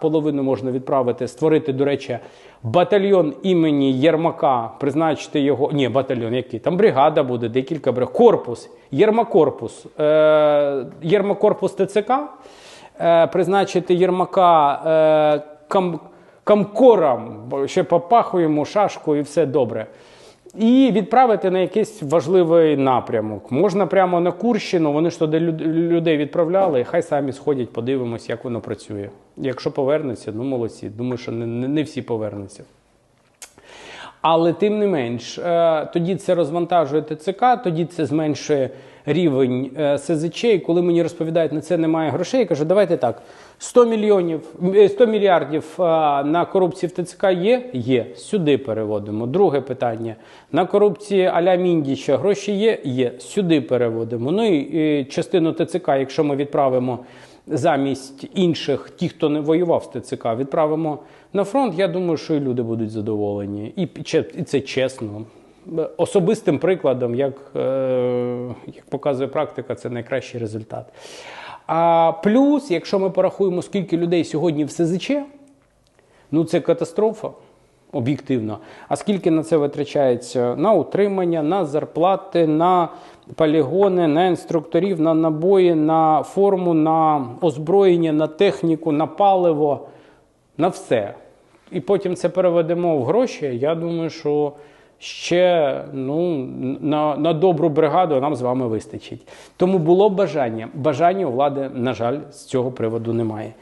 половину можна відправити, створити, до речі, батальйон імені Єрмака, призначити його. Ні, батальйон який? Там бригада буде, декілька бригад. Корпус, Єрмакорпус. Е, Єрмакорпус ТЦК. Е, призначити Єрмака е, кам, камкором, бо ще попахуємо шашку і все добре. І відправити на якийсь важливий напрямок. Можна прямо на Курщину, вони ж туди людей відправляли, і хай самі сходять, подивимось, як воно працює. Якщо повернуться, ну молодці. Думаю, що не, не, всі повернуться. Але тим не менш, е, тоді це розвантажує ТЦК, тоді це зменшує рівень е, СЗЧ. І коли мені розповідають, на це немає грошей, я кажу, давайте так: 100 мільйонів, е, 100 мільярдів е, на корупцію в ТЦК є? Є. Сюди переводимо. Друге питання. На корупції аля Міндіча гроші є? Є. Сюди переводимо. Ну і частину ТЦК, якщо ми відправимо замість інших, ті, хто не воював з ТЦК, відправимо на фронт. Я думаю, що і люди будуть задоволені. І, і це чесно. Особистим прикладом, як, е, як показує практика, це найкращий результат. А плюс, якщо ми порахуємо, скільки людей сьогодні в СЗЧ, ну це катастрофа. Об'єктивно. А скільки на це витрачається на утримання, на зарплати, на полігони, на інструкторів, на набої, на форму, на озброєння, на техніку, на паливо, на все. І потім це переведемо в гроші. Я думаю, що ще ну, на, на добру бригаду нам з вами вистачить. Тому було бажання. Бажання у влади, на жаль, з цього приводу немає.